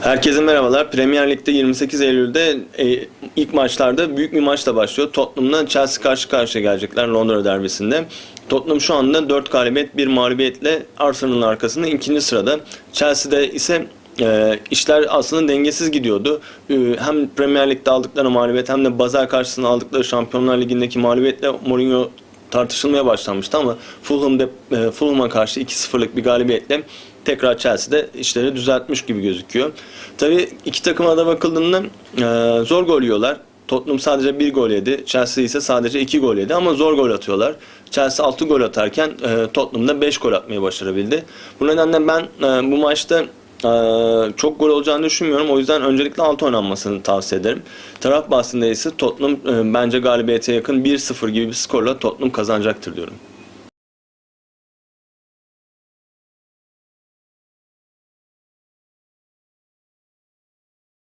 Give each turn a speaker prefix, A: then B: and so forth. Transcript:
A: Herkese merhabalar. Premier Lig'de 28 Eylül'de e, ilk maçlarda büyük bir maçla başlıyor. Tottenham'la Chelsea karşı karşıya gelecekler Londra derbisinde. Tottenham şu anda 4 galibiyet 1 mağlubiyetle Arsenal'ın arkasında ikinci sırada. Chelsea'de ise e, işler aslında dengesiz gidiyordu. E, hem Premier Lig'de aldıkları mağlubiyet hem de Basel karşısında aldıkları Şampiyonlar Ligi'ndeki mağlubiyetle Mourinho tartışılmaya başlamıştı ama Fulham'da e, Fulham'a karşı 2-0'lık bir galibiyetle tekrar Chelsea'de işleri düzeltmiş gibi gözüküyor. Tabii iki takıma da bakıldığında e, zor gol yiyorlar. Tottenham sadece bir gol yedi. Chelsea ise sadece iki gol yedi ama zor gol atıyorlar. Chelsea 6 gol atarken e, Tottenham da 5 gol atmayı başarabildi. Bu nedenle ben e, bu maçta e, çok gol olacağını düşünmüyorum. O yüzden öncelikle altı oynanmasını tavsiye ederim. Taraf bahsinde ise Tottenham e, bence galibiyete yakın 1-0 gibi bir skorla Tottenham kazanacaktır diyorum.